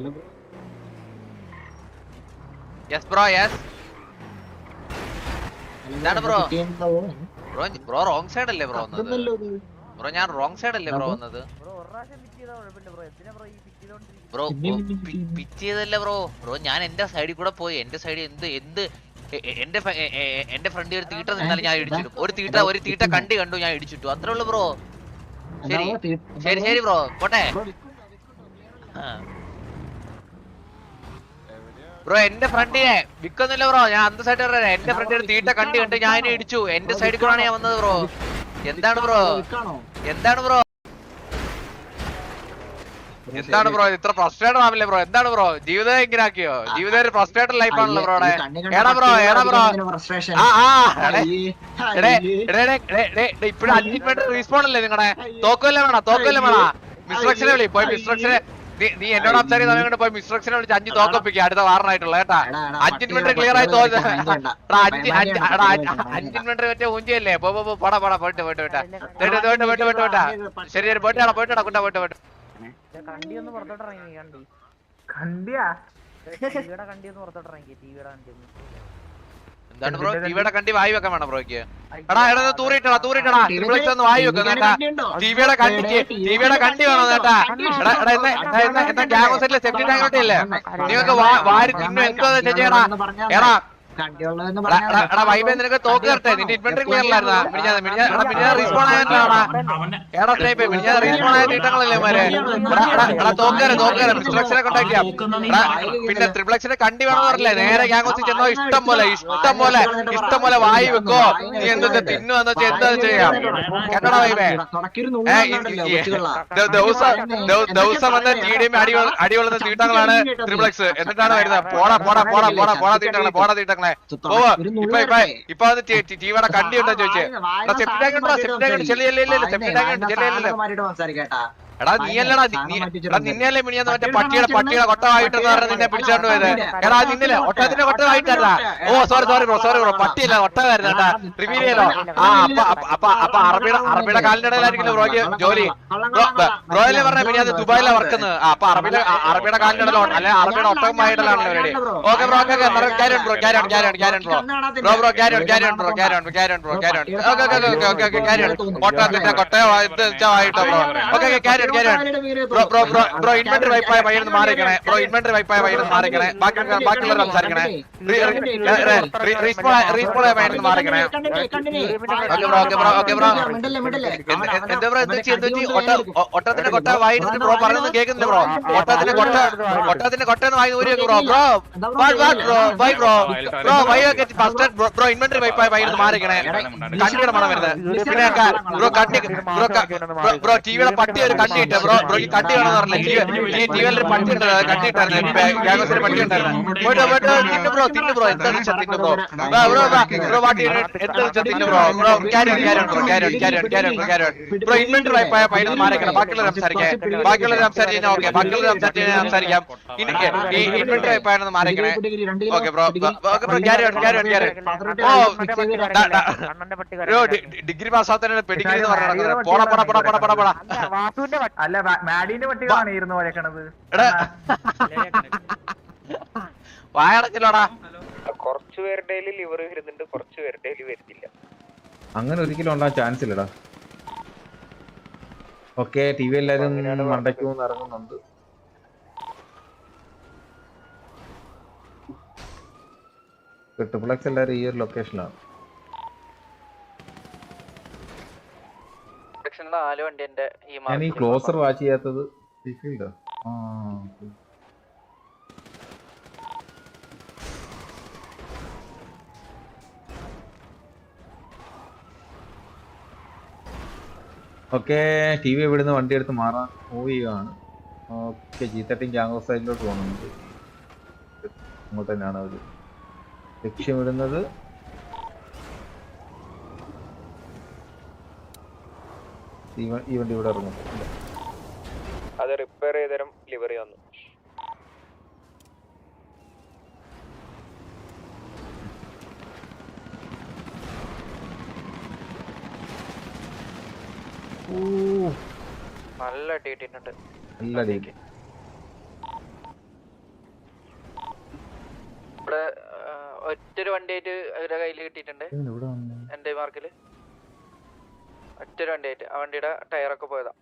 Hello yes bro yes എന്താണ് bro? Bro bro wrong side അല്ലേ bro വന്നത്? Bro ഞാൻ റോങ് സൈഡ് അല്ലേ ബ്രോ? വന്നത്? ബ്രോ പിച്ച് ചെയ്തല്ലേ ബ്രോ ബ്രോ ഞാൻ എന്റെ സൈഡിൽ കൂടെ പോയി. എന്റെ സൈഡിൽ എന്ത് എന്ത്? എന്റെ എന്റെ ഫ്രണ്ട് ഒരു തീട്ട നിന്നാലും ഞാൻ ഇടിച്ചിടും. ഒരു തീട്ട ഒരു തീട്ട കണ്ടി കണ്ടു ഞാൻ ഇടിച്ചിട്ടു. അത്രേ ഉള്ളു ബ്രോ ശരി. ശരി ശരി ബ്രോ പോട്ടെ. ബ്രോ, എന്റെ ഫ്രണ്ടിനെ വിൽക്കുന്നില്ല ബ്രോ ഞാൻ അന്ത സൈഡ് പറയാം എന്റെ ഫ്രണ്ട് ഒരു തീട്ട കണ്ടി കണ്ട് ഞാൻ ഇടിച്ചു. എന്റെ സൈഡിൽ കൂടാണ് ഞാൻ വന്നത് ബ്രോ എന്താണ് ബ്രോ? എന്താണ് ബ്രോ എന്താണ് ബ്രോ ഇത്ര ഫ്രസ്ട്രേറ്റഡ് ആവില്ലേ ബ്രോ എന്താണ് ബ്രോ ജീവിതം എങ്ങനെ ആക്കിയോ? ജീവിതം ഒരു ഫ്രസ്ട്രേറ്റഡ് ലൈഫ് ആണല്ലോ ബ്രോ എടാ ഏടാ ബ്രോ എടാ ഏടാ ബ്രോ ഇപ്പഴും അഞ്ച് മിനിറ്റ് റീസ്പോൺ അല്ലേ നിങ്ങളുടെ തോക്കല്ലേ വേണം? തോക്കല്ലേ വേണം? മിസ്ട്രക്ഷനെ വിളി പോയി മിസ്ട്രക്ഷനെ നീ എന്നോട് സംസാരിക്കുന്ന സമയം കൊണ്ട് പോയി മിസ്ട്രക്സിനെ വിളിച്ച് അഞ്ച് തോക്കൊപ്പിക്കുക അടുത്ത വാറനായിട്ടുള്ള കേട്ടാ അഞ്ച് മിനിറ്റ് ക്ലിയർ ആയി അഞ്ച്. മിനിറ്റ് മറ്റേ ഊഞ്ചിയല്ലേ പോ പോ പോടാ പോടാ പോയിട്ട് പോയിട്ട് പോയിട്ടാ പോയിട്ട് പോയിട്ട് പോയിട്ട് പോയിട്ടാ ശരി ശരി പോയിട്ടാ പോയിട്ട് കുട്ടാ പോയിട്ട് പോയിട്ട് കണ്ടി ഒന്ന് പുറത്തോട്ട് ഇറങ്ങി കണ്ടി കണ്ടിയാ കണ്ടിയൊന്ന് പുറത്തോട്ടിറങ്ങി ഇറങ്ങി ടിവിയുടെ കണ്ടി ഒന്ന് ബ്രോ ടിവിയുടെ കണ്ടി വായി വെക്കാൻ വേണം ബ്രോയ്ക്ക്. എടാ എടാ തൂറിട്ടടാ തൂറിയിട്ടടാ ട്രിപ്പിൾസ് ഒന്ന് വായി വെക്കാൻ കേട്ടാ ടിവിയുടെ കണ്ടി ടിവിയുടെ കണ്ടി വേണം കേട്ടാ എടാ എടാ എന്നാ എന്നാ എന്നാ ഗ്യാങ് സെറ്റിലെ സെഫ്റ്റി ടാങ്ക് ഇല്ലേ നിങ്ങൾക്ക് വാരി തിന്നു എന്തോ ചെയ്യടാ എടാ പിന്നെ ത്രിപ്ലക്സിനെ കണ്ടി വേണം പറഞ്ഞില്ലേ? നേരെ ഞാൻ ഹൗസിൽ ചെന്നോ ഇഷ്ടം പോലെ ഇഷ്ടം പോലെ ഇഷ്ടം പോലെ വായി വെക്കോ. നീ എന്തൊക്കെ തിന്നു എന്ന് വെച്ചാൽ എന്താ ചെയ്യാം? കേട്ടോടാ വൈബേ ദിവസം വന്ന ദിവസം വന്ന് ടി ഡി എം അടികൊള്ളുന്ന തീട്ടങ്ങളാണ് ത്രിപ്ലക്സ് എന്നിട്ടാണ് വരുന്നത്. പോടാ പോടാ പോടാ പോടാ പോടാ തീട്ടങ്ങളെ പോടാ. തീട്ടങ്ങളെ ഇപ്പൊ ടിവിയുടെ കണ്ടി ഉണ്ടോ ചോദിച്ചേ. സെപ്റ്റി ടാങ്ക് ഉണ്ടോ സെപ്റ്റി ടാങ്ക് ചെല്ലിയല്ലേ സെപ്റ്റി ടാങ്ക് ചെല്ലിയല്ലേ സംസാരിക്കട്ടാ എടാ നീ- അല്ലടാ എടാ നിന്നെയല്ലേ മിണിയെന്ന് മറ്റേ പട്ടിയുടെ പട്ടിയുടെ കൊട്ടമായിട്ടെന്ന് പറഞ്ഞ നിന്നെ പിടിച്ചോണ്ട് പോയത് എടാ നിന്നില്ലേ? ഒട്ടത്തിന്റെ കൊട്ടമായിട്ടല്ല ഓ sorry sorry bro sorry bro പട്ടിയല്ല ഒട്ടമായിരുന്നു കേട്ടാ. റിവീൽ ചെയ്യലോ ആ അപ്പൊ അപ്പൊ അപ്പൊ അറബിയുടെ അറബിയുടെ കാലിന്റെ ഇടയിലായിരിക്കില്ല ബ്രോയ്ക്ക് ജോലി? ബ്രോയിലെ പറഞ്ഞ മിനിയാന്ന് ദുബായിലെ വർക്കുന്നത് അപ്പൊ അറബിയുടെ അറബിയുടെ കാലിന്റെ ഇടയിലോ അല്ലെ അറബിയുടെ ഒട്ടകമായിട്ടാണ് പരിപാടി okay bro okay carry on bro carry on carry on carry on bro bro bro carry on carry on bro carry on carry on bro. Carry on okay okay okay okay carry on ഒട്ടകത്തിന്റെ കൊട്ടയോ ഇത് വെച്ചായിട്ടോ bro okay carry on bro inventory വൈപ്പായ പയ്യെന്ന് മാറിക്കണേ bro inventory വൈപ്പായ പയ്യെന്ന് മാറിക്കണേ ബാക്കി ബാക്കിയുള്ളവർ സംസാരിക്കണേ റീസ്പോൺ റീസ്പോൺ പയ്യെന്ന് മാറിക്കണേ okay bro okay bro okay bro എന്താ ബ്രോ എന്താ ചെയ്ത് ഒട്ട ഒട്ടത്തിന്റെ കൊട്ട വായിട്ട് ബ്രോ പറയുന്നത് കേൾക്കുന്നില്ല ബ്രോ ഒട്ടത്തിന്റെ കൊട്ട ഒട്ടത്തിന്റെ കൊട്ട എന്ന് വായി ഊരി bro bro what what bro bye bro bro why ഒക്കെ ഫസ്റ്റ് ബ്രോ ഇൻവെന്ററി വൈപ്പായ പയ്യെന്ന് മാറിക്കണേ കണ്ണിയുടെ മണം വരുന്നത് പിന്നെ ബ്രോ കണ്ണി ബ്രോ ബ്രോ ടിവിയുടെ പട്ടി ഒരു കണ്ടി ഇട്ട് ബ്രോ ബ്രോ ഈ കണ്ടി വേണമെന്ന് പറഞ്ഞില്ല ടി ടിവിയിൽ ഒരു പട്ടി ഉണ്ട് കണ്ടി ഇട്ടായിരുന്നു ഗ്യാഗോസിന് പട്ടി ഉണ്ടായിരുന്നു പോയിട്ട് പോയിട്ട് തിന്നു ബ്രോ തിന്നു ബ്രോ എന്താ വെച്ചാൽ തിന്നു ബ്രോ ബ്രോ ബ്രോ ബ്രോ വാട്ടി എന്താ വെച്ചാൽ തിന്നു bro bro carry carry bro carry carry carry carry bro inventory വൈപ്പായ പയ്യന് മാറിക്കണം ബാക്കിയുള്ളവർ സംസാരിക്കാം ബാക്കിയുള്ളവർ സംസാരിച്ചാൽ ഓക്കെ ബാക്കിയുള്ളവർ സംസാരിച്ചാൽ സംസാരിക്കാം ഇനി ഈ ഇൻവെന്ററി വൈപ്പായെന്ന് മാറിക്കണേ okay bro okay bro carry carry carry oh degree പാസ്സാത്തന്നെ pedigree എന്ന് പറഞ്ഞാൽ പോടാ പോടാ പോടാ പോടാ പോടാ പോടാ വാസുവിന്റെ അല്ല മാഡിന്റെ പട്ടികളാണ് ഇരുന്ന് വരക്കണത് എടാ. വായടച്ചില്ലോടാ കുറച്ചു പേരുടെ ലിവർ വരുന്നുണ്ട് കുറച്ചു പേരുടെ വരുന്നില്ല. അങ്ങനെ ഒരിക്കലും ഉണ്ടാകാൻ ചാൻസ് ഇല്ലടാ. ഓക്കെ ടി വി എല്ലാരും മണ്ടയ്ക്കൂന്ന് ഇറങ്ങുന്നുണ്ട് ഇറങ്ങുന്നുണ്ട് എക്സ് എല്ലാരും ഈ ഒരു ലൊക്കേഷനിലാണ് നാല് വണ്ടി എന്റെ ഈ ഞാൻ ഈ ക്ലോസർ വാച്ച് ചെയ്യാത്തത് ഫീൽഡ് ആ. ഓക്കെ. ടി വി ഇവിടുന്ന് വണ്ടി എടുത്ത് മാറാൻ മൂവ് ചെയ്യുകയാണ് ഓക്കെ ജി തേർട്ടീൻ ജാങ്കോ സൈഡിലോട്ട് പോകുന്നുണ്ട് അങ്ങോട്ട് തന്നെയാണ് അവർ ലക്ഷ്യമിടുന്നത്. ഈ വണ്ടി ഇവിടെ ഇറങ്ങും. അത് റിപ്പയർ ചെയ്തരം ഡെലിവറി വന്നു. നല്ല ഡീറ്റിട്ടുണ്ട് നല്ല ഡീറ്റ് ഇവിടെ ഒറ്റൊരു വണ്ടിയായിട്ട് അവരുടെ കയ്യിൽ കിട്ടിയിട്ടുണ്ട്. എന്റെ മാർക്കിൽ ഒറ്റൊരു വണ്ടിയായിട്ട്. ആ വണ്ടിയുടെ ടയറൊക്കെ പോയതാ.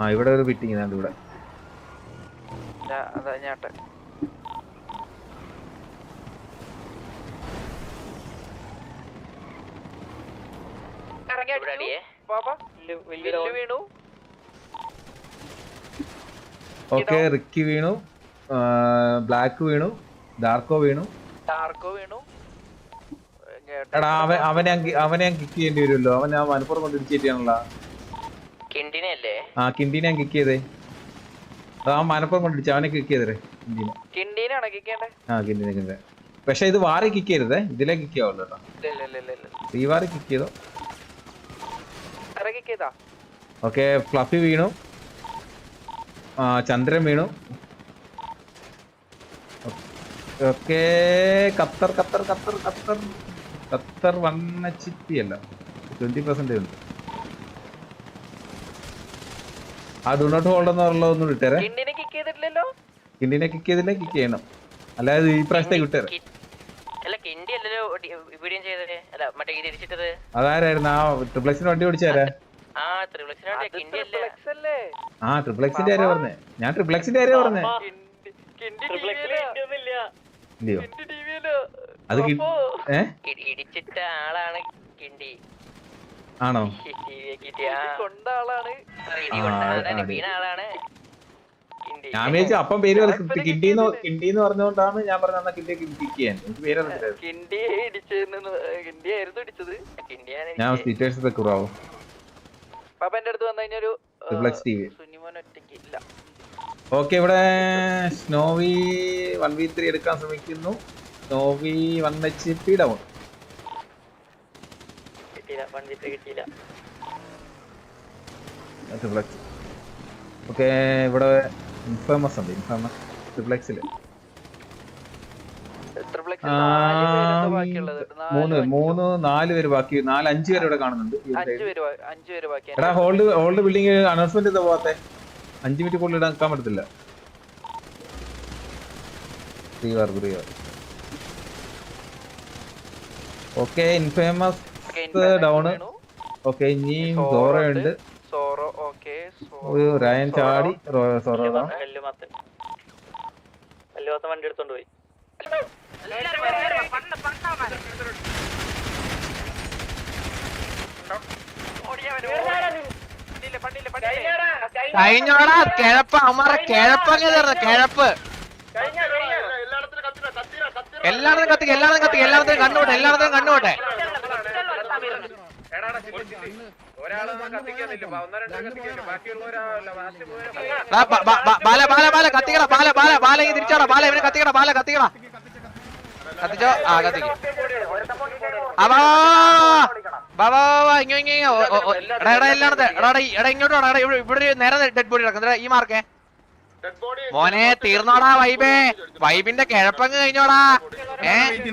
ആ ഇവിടെ ഒരു ഫിറ്റിംഗ് ഇതാണ്ട് ഇവിടെ. അതാ ഞാട്ടെ. ഓക്കെ റിക്കി വീണു. ബ്ലാക്ക് വീണു. ഡാർക്കോ വീണു. ടാർക്കോ വീണു. എടാ അവൻ അവനെ അവനെ ഞാൻ കിക്ക് ചെയ്യേണ്ടി വരുമല്ലോ. അവൻ ആ മലപ്പുറം കൊണ്ട് കിണ്ടിനല്ലേ ആ കിണ്ടിനെ ഞാൻ കിക്ക് ചെയ്തേ. ആ മലപ്പുറം കൊണ്ട് ഇടിച്ചു അവനെ കിക്ക് ചെയ്തേ ആ കിണ്ടിനെ കിണ്ടേ പക്ഷെ ഇത് വാറി കിക്ക് ചെയ്തേ ഇതിലേ കിക്ക് ആവുള്ളൂ കേട്ടോ. ഈ വാറി കിക്ക് ചെയ്തോ? ഓക്കെ ഫ്ലഫി വീണു. ആ ചന്ദ്രൻ വീണു. Okay Qatar Qatar Qatar Qatar. Qatar one H അല്ല ട്വന്റി പെർസെന്റ് ഉണ്ട്. ആ ഡു നോട്ട് ഹോൾഡ് എന്നുള്ള ഒന്ന് വിട്ടേരെ കിണ്ടിനെ കിക്ക് ചെയ്തിട്ടില്ലല്ലോ? കിണ്ടിനെ കിക്ക് ചെയ്തില്ലേ കിക്ക് ചെയ്യണം. അല്ലാതെ ഈ പ്രാവശ്യത്തേക്ക് വിട്ടേരെ അതാരായിരുന്നു? ആ ട്രിപ്ലക്സിന് വണ്ടി ഓടിച്ചാരാ ആ ട്രിപ്ലക്സിന്റെ കാര്യം പറഞ്ഞേ. ഞാൻ ട്രിപ്ലക്സിന്റെ കാര്യം പറഞ്ഞേ. ഇല്ലയോ? കിണ്ടി അത് ഇടിച്ചിട്ട ആളാണ് കിണ്ടി. ആണോ? കിട്ടിയ കൊണ്ട ആളാണ്. ഇടി കൊണ്ട ആ, ആളാണ് ആളാണ് കിണ്ടി. ഞാൻ വിചാരിച്ചു അപ്പം പേര് കിണ്ടിന്നോ കിണ്ടിന്ന് കിണ്ടിന്ന് പറഞ്ഞുകൊണ്ടാണ് ഞാൻ പറഞ്ഞ എന്നാ കിണ്ടിയെ ചെയ്യാൻ. എനിക്ക് പേര് അറിഞ്ഞില്ല കിണ്ടി ഇടിച്ചെന്ന് കിണ്ടി ആയിരുന്നു ഇടിച്ചത്. ഞാൻ കുറവാകും പാപ്പ എന്റെ അടുത്ത് വന്നു വി സുനിമോൻ ഒറ്റയ്ക്ക് ഇല്ല. ഓക്കെ ഇവിടെ സ്നോവി വൺ വി ത്രീ എടുക്കാൻ ശ്രമിക്കുന്നു. Snowy one H P down triple okay ഇവിടെ ഇൻഫേമസ് ഉണ്ട് ഇൻഫേമസ് ട്രിപ്ലക്സിൽ മൂന്ന് മൂന്ന് നാല് പേര് ബാക്കി നാല് അഞ്ച് പേര് ഇവിടെ കാണുന്നുണ്ട്. എടാ ഹോൾഡ് ഹോൾഡ് ബിൽഡിംഗ് അനൗൺസ്മെന്റ് എന്താ പോവാത്തെ. അഞ്ച് മിനിറ്റ് കൂടുതൽ ഇടാൻ നിൽക്കാൻ പറ്റത്തില്ല. ഓക്കെ ഇൻഫേമസ് ഡൗൺ ഓക്കെ ഇനിയും സോറോ ഉണ്ട്. സോറോ ഓക്കെ ഒരു റയൻ ചാടി സോറോ വണ്ടി എടുത്തോണ്ട് പോയി. കഴിഞ്ഞോടാ കിഴപ്പ് അമ്മറെ കിഴപ്പങ്ങ് തീർന്നു കിഴപ്പ്. എല്ലായിടത്തും കത്തിക്ക് എല്ലായിടത്തും കത്തിക്ക് എല്ലായിടത്തും കണ്ണുപോട്ടെ എല്ലായിടത്തും കണ്ണുപോട്ടെ ബാല ബാല ബാല കത്തിക്കട ബാല ബാല ബാല ഇങ്ങ് തിരിച്ചോടാ ബാല ഇവനെ കത്തിക്കട ബാല കത്തിക്കട. കത്തിച്ചോ? ആ കത്തിക്ക്. ആ, വാ, വാ, വാ, ഇങ്ങോ, ഇങ്ങോ, ഇങ്ങോ. എടാ, എടാ, എല്ലാം എടാ, എടാ, എടാ, ഇങ്ങോട്ട് എടാ, ഇവിടെ നേരെ ഡെഡ് ബോഡി കിടക്കുന്നത് ഈ മാർക്കേ മോനെ തീർന്നോടാ വൈബേ വൈബിന്റെ കിഴപ്പങ്ങ് കഴിഞ്ഞോടാ.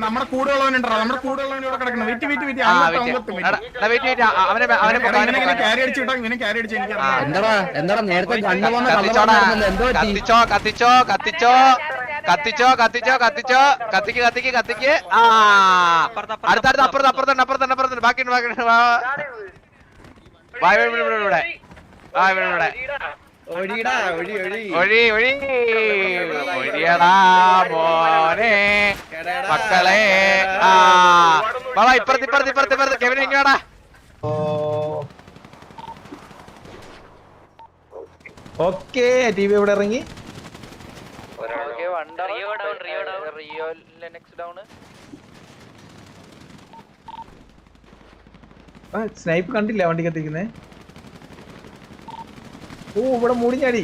നമ്മുടെ കൂടെ ഉള്ളവനുണ്ടോ? നമ്മുടെ കൂടെ ഉള്ളവൻ ഇവിടെ കിടക്കണം wait wait wait wait wait wait അവനെ അവനെ. ക്യാരി അടിച്ചിട്ടാ ഇങ്ങനെ ക്യാരി അടിച്ച് എനിക്ക് ആ, എന്താടാ എന്താടാ നേരത്തെ കണ്ണു പോകുന്ന കത്തിച്ചോ കത്തിച്ചോ കത്തിച്ചോ. കത്തിച്ചോ കത്തിച്ചോ കത്തിച്ചോ. കത്തിക്ക് കത്തിക്ക് കത്തിക്ക്. ആ. അടുത്തടുത്ത് അപ്പുറത്ത് അപ്പുറത്തുണ്ട് അപ്പുറത്തുണ്ട് അപ്പുറത്തുണ്ട് ബാക്കിയുണ്ട് ബാക്കിയുണ്ട് വാ വാ ഇവിടെ ഇവിടെ ഇവിടെ ആ ഇവിടെ ഇവിടെ ഒഴി ഒഴി ഒഴി. ഒഴി ഒഴിയടാ മോനെ. മക്കളെ. ആ. വാ ഇപ്പുറത്ത് ഇപ്പുറത്ത് ഇപ്പുറത്ത് ഇപ്പുറത്ത്. കെവിൻ ഇങ്ങോടാ ഓക്കെ ടി വി ഇവിടെ ഇറങ്ങി? റിയോ ലെനക്സ് ഡൗൺ ആ സ്നൈപ്പ് കണ്ടില്ല വണ്ടി കത്തിക്കുന്നേ ഓ ഇവിടെ മൂടിഞ്ഞാടി.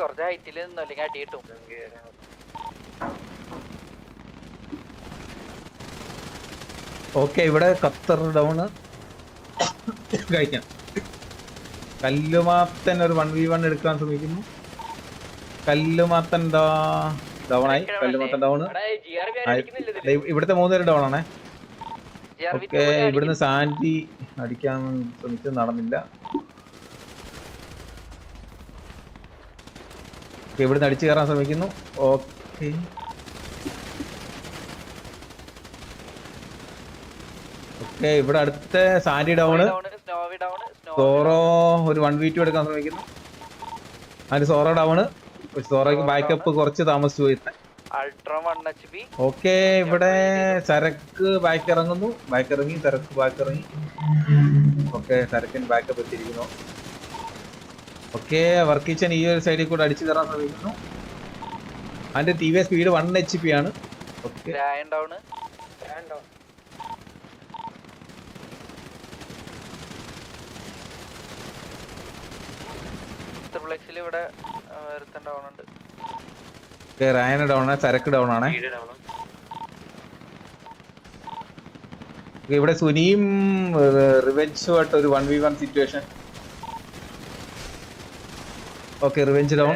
കുറച്ച് ഹൈറ്റിൽ നിന്നോ അല്ലെങ്കിൽ അടി കിട്ടും. ഓക്കെ ഇവിടെ ഖത്തർ ഡൗണ് കഴിക്കാം. കല്ലുമാത്തൻ ഒരു വൺ വി വൺ എടുക്കാൻ ശ്രമിക്കുന്നു. കല്ലുമാത്തൻ ഡൗൺ ആയി. കല്ലുമാത്തൻ ഡൗൺ ഇവിടുത്തെ മൂന്നുപേര് ഡൗൺ ആണേ. ഓക്കെ ഇവിടുന്ന് സാൻഡി അടിക്കാൻ ശ്രമിച്ചു നടന്നില്ല. ഓക്കെ ഇവിടുന്ന് അടിച്ചു കയറാൻ ശ്രമിക്കുന്നു. ഓക്കെ. ഓക്കെ ഇവിടെ അടുത്ത സാൻഡി ഡൗണ് സോറോ ഒരു വൺ വി ടു എടുക്കാൻ ശ്രമിക്കുന്നു. അതിന് സോറോ ഡൗണ് സോറോയ്ക്ക് ബാക്കപ്പ് കുറച്ച് താമസിച്ചു പോയി. ഓക്കെ ഇവിടെ ചരക്ക് ബാക്ക് ഇറങ്ങുന്നു ബാക്ക് ഇറങ്ങി ചരക്ക് ബാക്ക് ഇറങ്ങി ഓക്കെ ചരക്കിന് ബാക്കപ്പ് എത്തിയിരിക്കുന്നു. ഓക്കെ വർക്ക് കിച്ചൻ ഈ ഒരു സൈഡിൽ കൂടെ അടിച്ചു കയറാൻ ശ്രമിക്കുന്നു. അതിന്റെ T V speed one H P ആണ് ഓക്കെ എക്സിൽ ഇവിടെ ഒരുത്തൻ ഡൗൺ ഉണ്ട്. ഓക്കെ റയന ഡൗൺ ആണ് ചരക്ക് ഡൗൺ ആണ്. ഇവിടെ സുനിയും റിവെഞ്ചുമായിട്ട് ഒരു one v one situation okay revenge down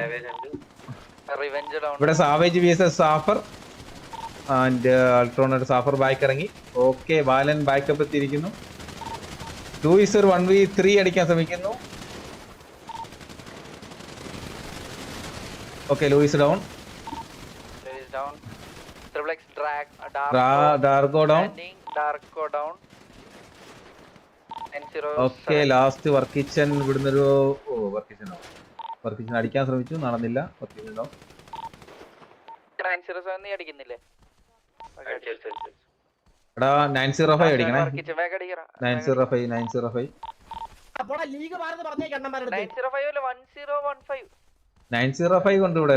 ഇവിടെ savage v s s Saffer and അൾട്രോണർ Saffer back ഇറങ്ങി. ഓക്കെ ബാലൻ ബാക്കപ്പ് എത്തിയിരിക്കുന്നു. ടു ഇസ് ഒരു വൺ വി ത്രീ അടിക്കാൻ ശ്രമിക്കുന്നു. Okay Louis down down triple X drag dark down Darko down okay last work kitchen ഇവിടുന്ന് ഒരു ഓ വർക്ക് കിച്ചൺ വർക്ക് കിച്ചൺ അടിക്കാൻ ശ്രമിച്ചു നടന്നില്ല. വർക്ക് കിച്ചൺ ഡൗൺ അടിക്കുന്നില്ലേ? എടാ nine zero five അടിക്കണേ. Nine zero five nine zero five league മാറുന്ന പറഞ്ഞേ കണ്ണന്മാരുടെ നയൻ സീറോ ഫൈവ് അല്ല one zero one five nine zero five ഉണ്ട് ഇവിടെ